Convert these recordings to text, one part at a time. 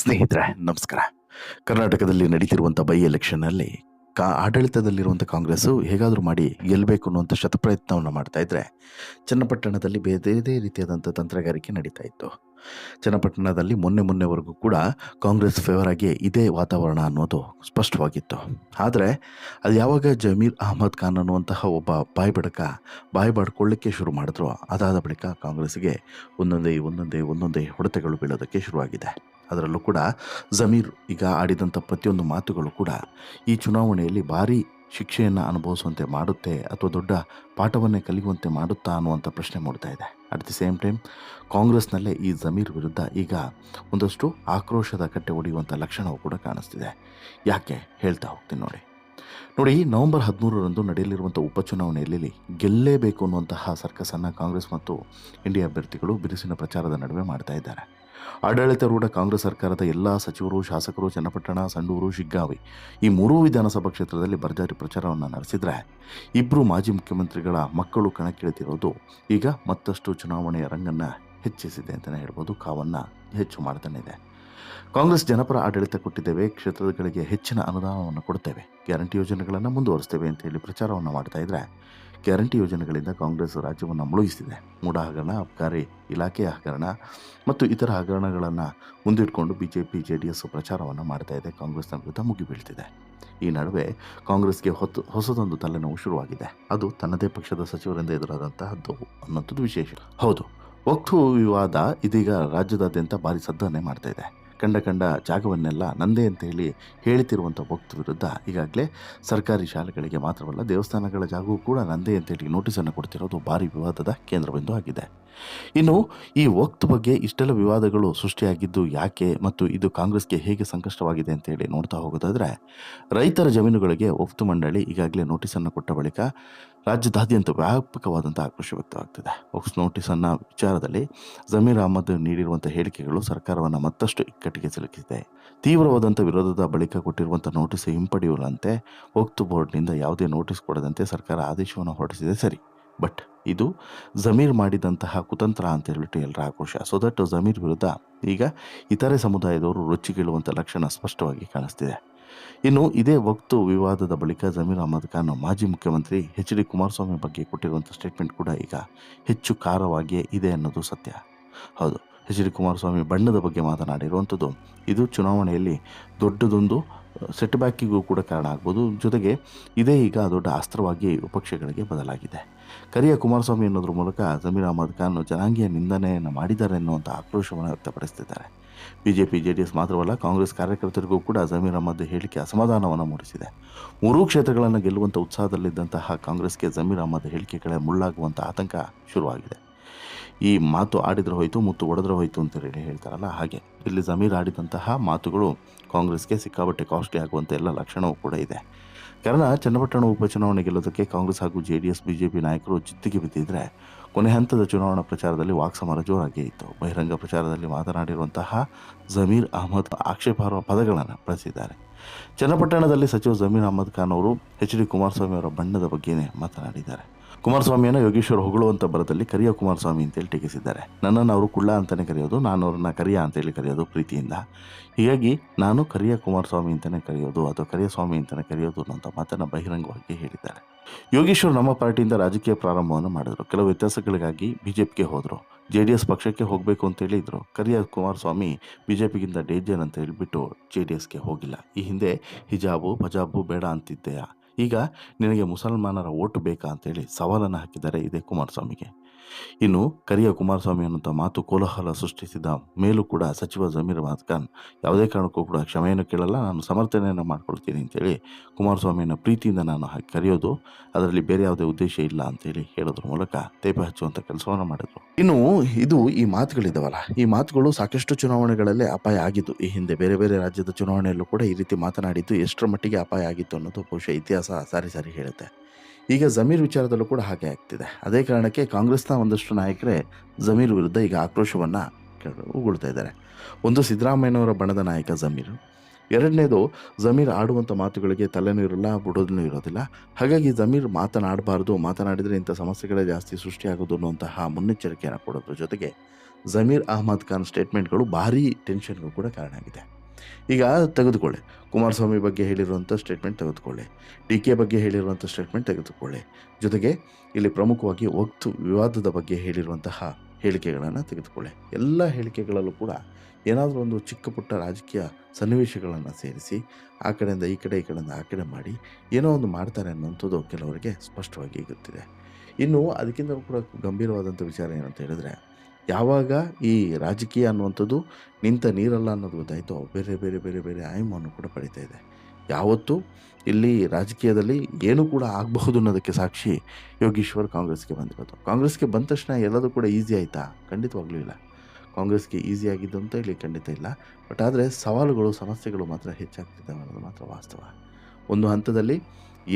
ಸ್ನೇಹಿತರೆ, ನಮಸ್ಕಾರ. ಕರ್ನಾಟಕದಲ್ಲಿ ನಡೀತಿರುವಂಥ ಬೈ ಎಲೆಕ್ಷನ್ನಲ್ಲಿ ಕಾ ಆಡಳಿತದಲ್ಲಿರುವಂಥ ಕಾಂಗ್ರೆಸ್ಸು ಹೇಗಾದರೂ ಮಾಡಿ ಗೆಲ್ಲಬೇಕು ಅನ್ನುವಂಥ ಶತಪ್ರಯತ್ನವನ್ನು ಮಾಡ್ತಾ ಇದ್ದರೆ ಚನ್ನಪಟ್ಟಣದಲ್ಲಿ ಬೇರೆ ರೀತಿಯಾದಂಥ ತಂತ್ರಗಾರಿಕೆ ನಡೀತಾ ಇತ್ತು. ಚನ್ನಪಟ್ಟಣದಲ್ಲಿ ಮೊನ್ನೆ ಮೊನ್ನೆವರೆಗೂ ಕೂಡ ಕಾಂಗ್ರೆಸ್ ಫೇವರ್ ಆಗಿ ಇದೇ ವಾತಾವರಣ ಅನ್ನೋದು ಸ್ಪಷ್ಟವಾಗಿತ್ತು. ಆದರೆ ಅದು ಯಾವಾಗ ಜಮೀರ್ ಅಹಮದ್ ಖಾನ್ ಅನ್ನುವಂತಹ ಒಬ್ಬ ಬಾಯಿ ಬಡಕ ಬಾಯಿ ಬಾಡ್ಕೊಳ್ಳಿಕ್ಕೆ ಶುರು ಮಾಡಿದ್ರು ಅದಾದ ಬಳಿಕ ಕಾಂಗ್ರೆಸ್ಗೆ ಒಂದೊಂದೇ ಒಂದೊಂದೇ ಒಂದೊಂದೇ ಹೊಡೆತಗಳು ಬೀಳೋದಕ್ಕೆ ಶುರುವಾಗಿದೆ. ಅದರಲ್ಲೂ ಕೂಡ ಜಮೀರ್ ಈಗ ಆಡಿದಂಥ ಪ್ರತಿಯೊಂದು ಮಾತುಗಳು ಕೂಡ ಈ ಚುನಾವಣೆಯಲ್ಲಿ ಭಾರೀ ಶಿಕ್ಷೆಯನ್ನು ಅನುಭವಿಸುವಂತೆ ಮಾಡುತ್ತೆ ಅಥವಾ ದೊಡ್ಡ ಪಾಠವನ್ನೇ ಕಲಿಯುವಂತೆ ಮಾಡುತ್ತಾ ಅನ್ನುವಂಥ ಪ್ರಶ್ನೆ ಮೂಡ್ತಾ ಇದೆ. ಅಟ್ ದಿ ಸೇಮ್ ಟೈಮ್ ಕಾಂಗ್ರೆಸ್ನಲ್ಲೇ ಈ ಜಮೀರ್ ವಿರುದ್ಧ ಈಗ ಒಂದಷ್ಟು ಆಕ್ರೋಶದ ಕಟ್ಟೆ ಒಡೆಯುವಂಥ ಲಕ್ಷಣವು ಕೂಡ ಕಾಣಿಸ್ತಿದೆ. ಯಾಕೆ ಹೇಳ್ತಾ ಹೋಗ್ತೀನಿ ನೋಡಿ. ನೋಡಿ ನವೆಂಬರ್ ಹದಿಮೂರರಂದು ನಡೆಯಲಿರುವಂಥ ಉಪಚುನಾವಣೆಯಲ್ಲಿ ಗೆಲ್ಲೇಬೇಕು ಅನ್ನುವಂತಹ ಸರ್ಕಸನ್ನು ಕಾಂಗ್ರೆಸ್ ಮತ್ತು ಇಂಡಿಯಾ ಅಭ್ಯರ್ಥಿಗಳು ಬಿರುಸಿನ ಪ್ರಚಾರದ ನಡುವೆ ಮಾಡ್ತಾ ಇದ್ದಾರೆ. ಆಡಳಿತಾರೂಢ ಕಾಂಗ್ರೆಸ್ ಸರ್ಕಾರದ ಎಲ್ಲ ಸಚಿವರು, ಶಾಸಕರು, ಚನ್ನಪಟ್ಟಣ, ಸಂಡೂರು, ಶಿಗ್ಗಾವಿ ಈ ಮೂರೂ ವಿಧಾನಸಭಾ ಕ್ಷೇತ್ರದಲ್ಲಿ ಭರ್ಜರಿ ಪ್ರಚಾರವನ್ನು ನಡೆಸಿದರೆ ಇಬ್ಬರು ಮಾಜಿ ಮುಖ್ಯಮಂತ್ರಿಗಳ ಮಕ್ಕಳು ಕಣಕ್ಕಿಳಿದಿರೋದು ಈಗ ಮತ್ತಷ್ಟು ಚುನಾವಣೆಯ ರಂಗನ್ನು ಹೆಚ್ಚಿಸಿದೆ ಅಂತಲೇ ಹೇಳ್ಬೋದು. ಕಾವನ್ನು ಹೆಚ್ಚು ಮಾಡ್ತಾನೆ ಕಾಂಗ್ರೆಸ್ ಜನಪರ ಆಡಳಿತ ಕೊಟ್ಟಿದ್ದೇವೆ, ಕ್ಷೇತ್ರಗಳಿಗೆ ಹೆಚ್ಚಿನ ಅನುದಾನವನ್ನು ಕೊಡ್ತೇವೆ. ಗ್ಯಾರಂಟಿ ಯೋಜನೆಗಳನ್ನು ಮುಂದುವರಿಸ್ತೇವೆ ಅಂತ ಹೇಳಿ ಪ್ರಚಾರವನ್ನು ಮಾಡ್ತಾ ಇದ್ರೆ, ಗ್ಯಾರಂಟಿ ಯೋಜನೆಗಳಿಂದ ಕಾಂಗ್ರೆಸ್ ರಾಜ್ಯವನ್ನು ಮುಳುಗಿಸಿದೆ ಮೂಡ ಹಗರಣ, ಅಬ್ಕಾರಿ ಇಲಾಖೆಯ ಹಗರಣ ಮತ್ತು ಇತರ ಹಗರಣಗಳನ್ನು ಮುಂದಿಟ್ಕೊಂಡು B J P J D S ಪ್ರಚಾರವನ್ನು ಮಾಡ್ತಾ ಇದೆ ಕಾಂಗ್ರೆಸ್ನ ವಿರುದ್ಧ ಮುಗಿಬೀಳ್ತಿದೆ ಈ ನಡುವೆ ಕಾಂಗ್ರೆಸ್ಗೆ ಹೊತ್ತು, ಹೊಸದೊಂದು ತಲೆನೋವು ಶುರುವಾಗಿದೆ. ಅದು ತನ್ನದೇ ಪಕ್ಷದ ಸಚಿವರಿಂದ ಎದುರಾದಂತಹದ್ದು ಅನ್ನೋಂಥದ್ದು ವಿಶೇಷ. ಹೌದು, ವಕ್ತು ವಿವಾದ ಇದೀಗ ರಾಜ್ಯದಾದ್ಯಂತ ಭಾರಿ ಸದ್ದನ್ನೇ ಮಾಡ್ತಾ ಇದೆ. ಕಂಡ ಕಂಡ ಜಾಗವನ್ನೆಲ್ಲ ನಂದೇ ಅಂತ ಹೇಳಿ ಹೇಳ್ತಿರುವಂಥ ಭಕ್ತರ ವಿರುದ್ಧ ಈಗಾಗಲೇ ಸರ್ಕಾರಿ ಶಾಲೆಗಳಿಗೆ ಮಾತ್ರವಲ್ಲ, ದೇವಸ್ಥಾನಗಳ ಜಾಗವೂ ಕೂಡ ನಂದೇ ಅಂತೇಳಿ ನೋಟಿಸನ್ನು ಕೊಡ್ತಿರೋದು ಭಾರಿ ವಿವಾದದ ಕೇಂದ್ರಬಿಂದು ಆಗಿದೆ. ಇನ್ನು ಈ ವಕ್ತ್ ಬಗ್ಗೆ ಇಷ್ಟೆಲ್ಲ ವಿವಾದಗಳು ಸೃಷ್ಟಿಯಾಗಿದ್ದು ಯಾಕೆ ಮತ್ತು ಇದು ಕಾಂಗ್ರೆಸ್ಗೆ ಹೇಗೆ ಸಂಕಷ್ಟವಾಗಿದೆ ಅಂತ ಹೇಳಿ ನೋಡ್ತಾ ಹೋಗೋದಾದರೆ, ರೈತರ ಜಮೀನುಗಳಿಗೆ ವಕ್ತು ಮಂಡಳಿ ಈಗಾಗಲೇ ನೋಟಿಸನ್ನು ಕೊಟ್ಟ ಬಳಿಕ ರಾಜ್ಯದಾದ್ಯಂತ ವ್ಯಾಪಕವಾದಂಥ ಆಕ್ರೋಶ ವ್ಯಕ್ತವಾಗ್ತಿದೆ. ನೋಟಿಸ್ ನೋಟಿಸನ್ನು ವಿಚಾರದಲ್ಲಿ ಜಮೀರ್ ಅಹಮದ್ ನೀಡಿರುವಂಥ ಹೇಳಿಕೆಗಳು ಸರ್ಕಾರವನ್ನು ಮತ್ತಷ್ಟು ಇಕ್ಕಟ್ಟಿಗೆ ಸಿಲುಕಿಸಿದೆ. ತೀವ್ರವಾದಂಥ ವಿರೋಧದ ಬಳಿಕ ಕೊಟ್ಟಿರುವಂಥ ನೋಟಿಸ್ ಹಿಂಪಡೆಯುವಂತೆ ವಕ್ತು ಬೋರ್ಡ್ನಿಂದ ಯಾವುದೇ ನೋಟಿಸ್ ಕೊಡದಂತೆ ಸರ್ಕಾರ ಆದೇಶವನ್ನು ಹೊರಡಿಸಿದೆ ಸರಿ. ಬಟ್ ಇದು ಜಮೀರ್ ಮಾಡಿದಂತಹ ಕುತಂತ್ರ ಅಂತ ಹೇಳ್ಬಿಟ್ಟು ಎಲ್ಲರ ಆಕ್ರೋಶ. ಸೊ ದಟ್ ಜಮೀರ್ ವಿರುದ್ಧ ಈಗ ಇತರೆ ಸಮುದಾಯದವರು ರೊಚ್ಚಿಗೀಳುವಂಥ ಲಕ್ಷಣ ಸ್ಪಷ್ಟವಾಗಿ ಕಾಣಿಸ್ತಿದೆ. ಇನ್ನು ಇದೇ ವಕ್ತು ವಿವಾದದ ಬಳಿಕ ಜಮೀರ್ ಅಹಮದ್ ಖಾನ್ ಮಾಜಿ ಮುಖ್ಯಮಂತ್ರಿ ಎಚ್ ಡಿ ಕುಮಾರಸ್ವಾಮಿ ಬಗ್ಗೆ ಕೊಟ್ಟಿರುವಂಥ ಸ್ಟೇಟ್ಮೆಂಟ್ ಕೂಡ ಈಗ ಹೆಚ್ಚು ಖಾರವಾಗಿಯೇ ಇದೆ ಅನ್ನೋದು ಸತ್ಯ. ಹೌದು, ಎಚ್ ಡಿ ಕುಮಾರಸ್ವಾಮಿ ಬಣ್ಣದ ಬಗ್ಗೆ ಮಾತನಾಡಿರುವಂಥದ್ದು ಇದು ಚುನಾವಣೆಯಲ್ಲಿ ದೊಡ್ಡದೊಂದು ಸೆಟ್ ಬ್ಯಾಕಿಗೂ ಕೂಡ ಕಾರಣ ಆಗ್ಬೋದು. ಜೊತೆಗೆ ಇದೇ ಈಗ ದೊಡ್ಡ ಅಸ್ತ್ರವಾಗಿ ವಿಪಕ್ಷಗಳಿಗೆ ಬದಲಾಗಿದೆ. ಕರಿಯ ಕುಮಾರಸ್ವಾಮಿ ಅನ್ನೋದ್ರ ಮೂಲಕ ಜಮೀರ್ ಅಹಮದ್ ಖಾನ್ ಜನಾಂಗೀಯ ನಿಂದನೆಯನ್ನು ಮಾಡಿದ್ದಾರೆ ಅನ್ನುವಂಥ ಆಕ್ರೋಶವನ್ನು ವ್ಯಕ್ತಪಡಿಸ್ತಿದ್ದಾರೆ. B J P J D S ಮಾತ್ರವಲ್ಲ, ಕಾಂಗ್ರೆಸ್ ಕಾರ್ಯಕರ್ತರಿಗೂ ಕೂಡ ಜಮೀರ್ ಅಹಮದ್ ಹೇಳಿಕೆ ಅಸಮಾಧಾನವನ್ನು ಮೂಡಿಸಿದೆ. ಮೂರೂ ಕ್ಷೇತ್ರಗಳನ್ನು ಗೆಲ್ಲುವಂಥ ಉತ್ಸಾಹದಲ್ಲಿದ್ದಂತಹ ಕಾಂಗ್ರೆಸ್ಗೆ ಜಮೀರ್ ಅಹಮದ್ ಹೇಳಿಕೆಗಳೇ ಮುಳ್ಳಾಗುವಂಥ ಆತಂಕ ಶುರುವಾಗಿದೆ. ಈ ಮಾತು ಆಡಿದ್ರೆ ಹೋಯಿತು, ಮುತ್ತು ಒಡೆದ್ರೆ ಹೋಯಿತು ಅಂತ ಹೇಳಿ ಹೇಳ್ತಾರಲ್ಲ, ಹಾಗೆ. ಇಲ್ಲಿ ಜಮೀರ್ ಆಡಿದಂತಹ ಮಾತುಗಳು ಕಾಂಗ್ರೆಸ್ಗೆ ಸಿಕ್ಕಾಬಟ್ಟೆ ಕಾಸ್ಟ್ಲಿ ಆಗುವಂಥ ಎಲ್ಲ ಲಕ್ಷಣವೂ ಕೂಡ ಇದೆ. ಕಾರಣ ಚನ್ನಪಟ್ಟಣ ಉಪಚುನಾವಣೆ ಗೆಲ್ಲೋದಕ್ಕೆ ಕಾಂಗ್ರೆಸ್ ಹಾಗೂ J D S, B J P ನಾಯಕರು ಜಿದ್ದಿಗೆ ಬಿದ್ದಿದ್ರೆ ಕೊನೆ ಹಂತದ ಚುನಾವಣಾ ಪ್ರಚಾರದಲ್ಲಿ ವಾಕ್ಸಮರ ಜೋರಾಗಿಯೇ ಇತ್ತು. ಬಹಿರಂಗ ಪ್ರಚಾರದಲ್ಲಿ ಮಾತನಾಡಿರುವಂತಹ ಜಮೀರ್ ಅಹಮದ್ ಆಕ್ಷೇಪಾರ್ಹ ಪದಗಳನ್ನು ಬಳಸಿದ್ದಾರೆ. ಚನ್ನಪಟ್ಟಣದಲ್ಲಿ ಸಚಿವ ಜಮೀರ್ ಅಹಮದ್ ಖಾನ್ ಅವರು ಎಚ್ ಡಿ ಕುಮಾರಸ್ವಾಮಿ ಅವರ ಬಣ್ಣದ ಬಗ್ಗೆನೇ ಮಾತನಾಡಿದ್ದಾರೆ. ಕುಮಾರಸ್ವಾಮಿಯನ್ನು ಯೋಗೇಶ್ವರ್ ಹೊಗಳುವಂಥ ಬರದಲ್ಲಿ ಕರಿಯ ಕುಮಾರಸ್ವಾಮಿ ಅಂತೇಳಿ ಟೀಕಿಸಿದ್ದಾರೆ. ನನ್ನನ್ನು ಅವರು ಕುಳ್ಳ ಅಂತಲೇ ಕರೆಯೋದು, ನಾನು ಅವ್ರನ್ನ ಕರಿಯ ಅಂತೇಳಿ ಕರೆಯೋದು ಪ್ರೀತಿಯಿಂದ. ಹೀಗಾಗಿ ನಾನು ಕರಿಯ ಕುಮಾರಸ್ವಾಮಿ ಅಂತಲೇ ಕರೆಯೋದು ಅಥವಾ ಕರಿಯ ಸ್ವಾಮಿ ಅಂತಲೇ ಕರೆಯೋದು ಅನ್ನೋಂಥ ಮಾತನ್ನು ಬಹಿರಂಗವಾಗಿ ಹೇಳಿದ್ದಾರೆ. ಯೋಗೇಶ್ವರ್ ನಮ್ಮ ಪಾರ್ಟಿಯಿಂದ ರಾಜಕೀಯ ಪ್ರಾರಂಭವನ್ನು ಮಾಡಿದರು. ಕೆಲವು ವ್ಯತ್ಯಾಸಗಳಿಗಾಗಿ ಬಿ ಜೆ ಪಿಗೆ ಹೋದರು. ಜೆ ಡಿ ಎಸ್ ಪಕ್ಷಕ್ಕೆ ಹೋಗಬೇಕು ಅಂತ ಹೇಳಿದರು ಕರಿಯ ಕುಮಾರಸ್ವಾಮಿ ಬಿ ಜೆ ಪಿಗಿಂತ ಡೇಂಜರ್ ಅಂತ ಹೇಳಿಬಿಟ್ಟು ಜೆ ಡಿ ಎಸ್ಗೆ ಹೋಗಿಲ್ಲ. ಈ ಹಿಂದೆ ಹಿಜಾಬು ಪಜಾಬು ಬೇಡ ಅಂತಿದ್ದೆಯಾ ಈಗ ನಿನಗೆ ಮುಸಲ್ಮಾನರ ಓಟು ಬೇಕಾ ಅಂತೇಳಿ ಸವಾಲನ್ನು ಹಾಕಿದ್ದಾರೆ ಇದೇ ಕುಮಾರಸ್ವಾಮಿಗೆ. ಇನ್ನು ಕರಿಯ ಕುಮಾರಸ್ವಾಮಿ ಅನ್ನುವಂಥ ಮಾತು ಕೋಲಾಹಲ ಸೃಷ್ಟಿಸಿದ ಮೇಲೂ ಕೂಡ ಸಚಿವ ಜಮೀರ್ ಅಹಮದ್ ಖಾನ್ ಯಾವುದೇ ಕಾರಣಕ್ಕೂ ಕೂಡ ಕ್ಷಮೆಯನ್ನು ಕೇಳಲ್ಲ, ನಾನು ಸಮರ್ಥನೆಯನ್ನು ಮಾಡ್ಕೊಳ್ತೀನಿ ಅಂತೇಳಿ ಕುಮಾರಸ್ವಾಮಿಯನ್ನು ಪ್ರೀತಿಯಿಂದ ನಾನು ಹಾಗೆ ಕರೆಯೋದು, ಅದರಲ್ಲಿ ಬೇರೆ ಯಾವುದೇ ಉದ್ದೇಶ ಇಲ್ಲ ಅಂತೇಳಿ ಹೇಳೋದ್ರ ಮೂಲಕ ತೇಪೆ ಹಚ್ಚುವಂಥ ಕೆಲಸವನ್ನು ಮಾಡಿದರು. ಇನ್ನು ಇದು ಈ ಮಾತುಗಳಿದಾವಲ್ಲ, ಈ ಮಾತುಗಳು ಸಾಕಷ್ಟು ಚುನಾವಣೆಗಳಲ್ಲೇ ಅಪಾಯ ಆಗಿದ್ದು, ಈ ಹಿಂದೆ ಬೇರೆ ಬೇರೆ ರಾಜ್ಯದ ಚುನಾವಣೆಯಲ್ಲೂ ಕೂಡ ಈ ರೀತಿ ಮಾತನಾಡಿದ್ದು ಎಷ್ಟರ ಮಟ್ಟಿಗೆ ಅಪಾಯ ಆಗಿತ್ತು ಅನ್ನೋದು ಬಹುಶಃ ಇತಿಹಾಸ ಸಾರಿ ಸಾರಿ ಹೇಳುತ್ತೆ. ಈಗ ಜಮೀರ್ ವಿಚಾರದಲ್ಲೂ ಕೂಡ ಹಾಗೆ ಆಗ್ತಿದೆ. ಅದೇ ಕಾರಣಕ್ಕೆ ಕಾಂಗ್ರೆಸ್ನ ಒಂದಷ್ಟು ನಾಯಕರೇ ಜಮೀರ್ ವಿರುದ್ಧ ಈಗ ಆಕ್ರೋಶವನ್ನು ಉಗುಳ್ತಾ ಇದ್ದಾರೆ. ಒಂದು ಸಿದ್ದರಾಮಯ್ಯನವರ ಬಣದ ನಾಯಕ ಜಮೀರ್. ಎರಡನೇದು, ಜಮೀರ್ ಆಡುವಂಥ ಮಾತುಗಳಿಗೆ ತಲೆನೂ ಇರಲ್ಲ ಬಿಡೋದೂ ಇರೋದಿಲ್ಲ. ಹಾಗಾಗಿ ಜಮೀರ್ ಮಾತನಾಡಬಾರ್ದು, ಮಾತನಾಡಿದರೆ ಇಂಥ ಸಮಸ್ಯೆಗಳೇ ಜಾಸ್ತಿ ಸೃಷ್ಟಿಯಾಗೋದು ಅನ್ನುವಂತಹ ಮುನ್ನೆಚ್ಚರಿಕೆಯನ್ನು ಕೊಡೋದ್ರ ಜೊತೆಗೆ ಜಮೀರ್ ಅಹಮದ್ ಖಾನ್ ಸ್ಟೇಟ್ಮೆಂಟ್ಗಳು ಭಾರೀ ಟೆನ್ಷನ್ಗೂ ಕೂಡ ಕಾರಣ ಆಗಿದೆ. ಈಗ ತೆಗೆದುಕೊಳ್ಳಿ. ಕುಮಾರಸ್ವಾಮಿ ಬಗ್ಗೆ ಹೇಳಿರುವಂಥ ಸ್ಟೇಟ್ಮೆಂಟ್ ತೆಗೆದುಕೊಳ್ಳಿ. ಡಿ ಕೆ ಬಗ್ಗೆ ಹೇಳಿರುವಂಥ ಸ್ಟೇಟ್ಮೆಂಟ್ ತೆಗೆದುಕೊಳ್ಳಿ. ಜೊತೆಗೆ ಇಲ್ಲಿ ಪ್ರಮುಖವಾಗಿ ವಕ್ತು ವಿವಾದದ ಬಗ್ಗೆ ಹೇಳಿರುವಂತಹ ಹೇಳಿಕೆಗಳನ್ನು ತೆಗೆದುಕೊಳ್ಳಿ. ಎಲ್ಲ ಹೇಳಿಕೆಗಳಲ್ಲೂ ಕೂಡ ಏನಾದರೂ ಒಂದು ಚಿಕ್ಕ ಪುಟ್ಟ ರಾಜಕೀಯ ಸನ್ನಿವೇಶಗಳನ್ನು ಸೇರಿಸಿ, ಆ ಕಡೆಯಿಂದ ಈ ಕಡೆ, ಈ ಕಡೆಯಿಂದ ಆ ಕಡೆ ಮಾಡಿ, ಏನೋ ಒಂದು ಮಾಡ್ತಾರೆ ಅನ್ನುವಂಥದ್ದು ಕೆಲವರಿಗೆ ಸ್ಪಷ್ಟವಾಗಿ ಗೊತ್ತಿದೆ. ಇನ್ನು ಅದಕ್ಕಿಂತ ಕೂಡ ಗಂಭೀರವಾದಂಥ ವಿಚಾರ ಏನಂತ ಹೇಳಿದ್ರೆ ಯಾವಾಗ ಈ ರಾಜಕೀಯ ಅನ್ನುವಂಥದ್ದು ನಿಂತ ನೀರಲ್ಲ ಅನ್ನೋದು ಗೊತ್ತಾಯಿತು. ಬೇರೆ ಬೇರೆ ಬೇರೆ ಬೇರೆ ಆಯಾಮವನ್ನು ಕೂಡ ಪಡಿತಾ ಇದೆ. ಯಾವತ್ತೂ ಇಲ್ಲಿ ರಾಜಕೀಯದಲ್ಲಿ ಏನು ಕೂಡ ಆಗಬಹುದು ಅನ್ನೋದಕ್ಕೆ ಸಾಕ್ಷಿ ಯೋಗೀಶ್ವರ್ ಕಾಂಗ್ರೆಸ್ಗೆ ಬಂದಿರೋದು. ಕಾಂಗ್ರೆಸ್ಗೆ ಬಂದ ತಕ್ಷಣ ಎಲ್ಲದೂ ಕೂಡ ಈಸಿ ಆಯಿತಾ? ಖಂಡಿತವಾಗ್ಲೂ ಇಲ್ಲ. ಕಾಂಗ್ರೆಸ್ಗೆ ಈಸಿ ಆಗಿದ್ದು ಅಂತ ಇಲ್ಲಿ ಖಂಡಿತ ಇಲ್ಲ. ಬಟ್ ಆದರೆ ಸವಾಲುಗಳು, ಸಮಸ್ಯೆಗಳು ಮಾತ್ರ ಹೆಚ್ಚಾಗ್ತಿದ್ದಾವೆ ಅನ್ನೋದು ಮಾತ್ರ ವಾಸ್ತವ. ಒಂದು ಹಂತದಲ್ಲಿ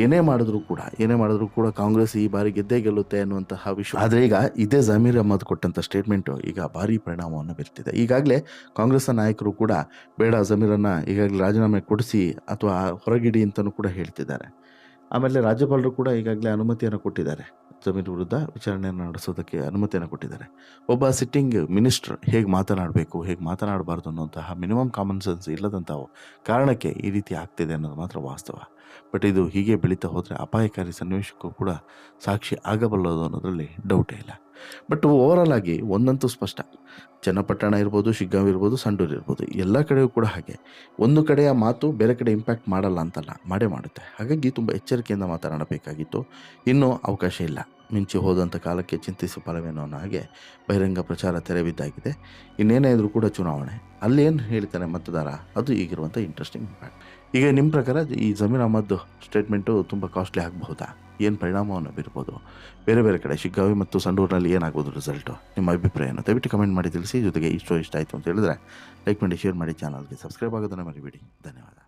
ಏನೇ ಮಾಡಿದ್ರು ಕೂಡ, ಏನೇ ಮಾಡಿದ್ರು ಕೂಡ ಕಾಂಗ್ರೆಸ್ ಈ ಬಾರಿ ಗೆದ್ದೇ ಗೆಲ್ಲುತ್ತೆ ಅನ್ನುವಂತಹ ವಿಷಯ ಆದರೆ ಈಗ ಇದೇ ಜಮೀರ್ ಅಹಮದ್ ಕೊಟ್ಟಂಥ ಸ್ಟೇಟ್ಮೆಂಟು ಈಗ ಭಾರಿ ಪರಿಣಾಮವನ್ನು ಬೀರ್ತಿದೆ. ಈಗಾಗಲೇ ಕಾಂಗ್ರೆಸ್ನ ನಾಯಕರು ಕೂಡ ಬೇಡ ಜಮೀರನ್ನು ಈಗಾಗಲೇ ರಾಜೀನಾಮೆ ಕೊಡಿಸಿ ಅಥವಾ ಹೊರಗಿಡಿ ಅಂತಲೂ ಕೂಡ ಹೇಳ್ತಿದ್ದಾರೆ. ಆಮೇಲೆ ರಾಜ್ಯಪಾಲರು ಕೂಡ ಈಗಾಗಲೇ ಅನುಮತಿಯನ್ನು ಕೊಟ್ಟಿದ್ದಾರೆ. ಜಮೀರ್ ವಿರುದ್ಧ ವಿಚಾರಣೆಯನ್ನು ನಡೆಸೋದಕ್ಕೆ ಅನುಮತಿಯನ್ನು ಕೊಟ್ಟಿದ್ದಾರೆ. ಒಬ್ಬ ಸಿಟ್ಟಿಂಗ್ ಮಿನಿಸ್ಟರ್ ಹೇಗೆ ಮಾತನಾಡಬೇಕು, ಹೇಗೆ ಮಾತನಾಡಬಾರ್ದು ಅನ್ನುವಂತಹ ಮಿನಿಮಮ್ ಕಾಮನ್ ಸೆನ್ಸ್ ಇಲ್ಲದಂತಹ ಕಾರಣಕ್ಕೆ ಈ ರೀತಿ ಆಗ್ತಿದೆ ಅನ್ನೋದು ಮಾತ್ರ ವಾಸ್ತವ. ಬಟ್ ಇದು ಹೀಗೆ ಬೆಳೀತಾ ಹೋದರೆ ಅಪಾಯಕಾರಿ ಸನ್ನಿವೇಶಕ್ಕೂ ಕೂಡ ಸಾಕ್ಷಿ ಆಗಬಲ್ಲದು ಅನ್ನೋದರಲ್ಲಿ ಡೌಟೇ ಇಲ್ಲ. ಬಟ್ ಓವರಾಲ್ ಆಗಿ ಒಂದಂತೂ ಸ್ಪಷ್ಟ. ಚನ್ನಪಟ್ಟಣ ಇರ್ಬೋದು, ಶಿಗ್ಗಾಂವ್ ಇರ್ಬೋದು, ಸಂಡೂರು ಇರ್ಬೋದು, ಎಲ್ಲ ಕಡೆಯೂ ಕೂಡ ಹಾಗೆ. ಒಂದು ಕಡೆಯ ಮಾತು ಬೇರೆ ಕಡೆ ಇಂಪ್ಯಾಕ್ಟ್ ಮಾಡಲ್ಲ ಅಂತಲ್ಲ, ಮಾಡೇ ಮಾಡುತ್ತೆ. ಹಾಗಾಗಿ ತುಂಬ ಎಚ್ಚರಿಕೆಯಿಂದ ಮಾತನಾಡಬೇಕಾಗಿತ್ತು. ಇನ್ನೂ ಅವಕಾಶ ಇಲ್ಲ. ಮಿಂಚಿ ಹೋದಂಥ ಕಾಲಕ್ಕೆ ಚಿಂತಿಸಿ ಫಲವೇನೋ ಅನ್ನೋ ಹಾಗೆ ಬಹಿರಂಗ ಪ್ರಚಾರ ತೆರೆಬಿದ್ದಾಗಿದೆ. ಇನ್ನೇನೇ ಇದ್ರೂ ಕೂಡ ಚುನಾವಣೆ. ಅಲ್ಲೇನು ಏನು ಹೇಳ್ತಾನೆ ಮತದಾರ? ಅದು ಈಗಿರುವಂಥ ಇಂಟ್ರೆಸ್ಟಿಂಗ್ ಇಂಪ್ಯಾಕ್ಟ್ ಈಗ ನಿಮ್ಮ ಪ್ರಕಾರ ಈ ಜಮೀರ್ ಅಹಮದ್ ಸ್ಟೇಟ್ಮೆಂಟು ತುಂಬ ಕಾಸ್ಟ್ಲಿ ಆಗಬಹುದಾ? ಏನು ಪರಿಣಾಮವನ್ನು ಬೀರ್ಬೋದು? ಬೇರೆ ಬೇರೆ ಕಡೆ ಶಿಗ್ಗಾವಿ ಮತ್ತು ಸಂಡೂರಿನಲ್ಲಿ ಏನಾಗ್ಬೋದು ರಿಸಲ್ಟು ನಿಮ್ಮ ಅಭಿಪ್ರಾಯನ ದಯವಿಟ್ಟು ಕಮೆಂಟ್ ಮಾಡಿ ತಿಳಿಸಿ, ಜೊತೆಗೆ ಇಷ್ಟು ಇಷ್ಟ ಆಯಿತು ಅಂತ ಹೇಳಿದ್ರೆ ಲೈಕ್ ಮಾಡಿ ಶೇರ್ ಮಾಡಿ ಚಾನಲ್ಗೆ ಸಬ್ಸ್ಕ್ರೈಬ್ ಆಗೋದನ್ನು ಮರಿಬೇಡಿ. ಧನ್ಯವಾದ.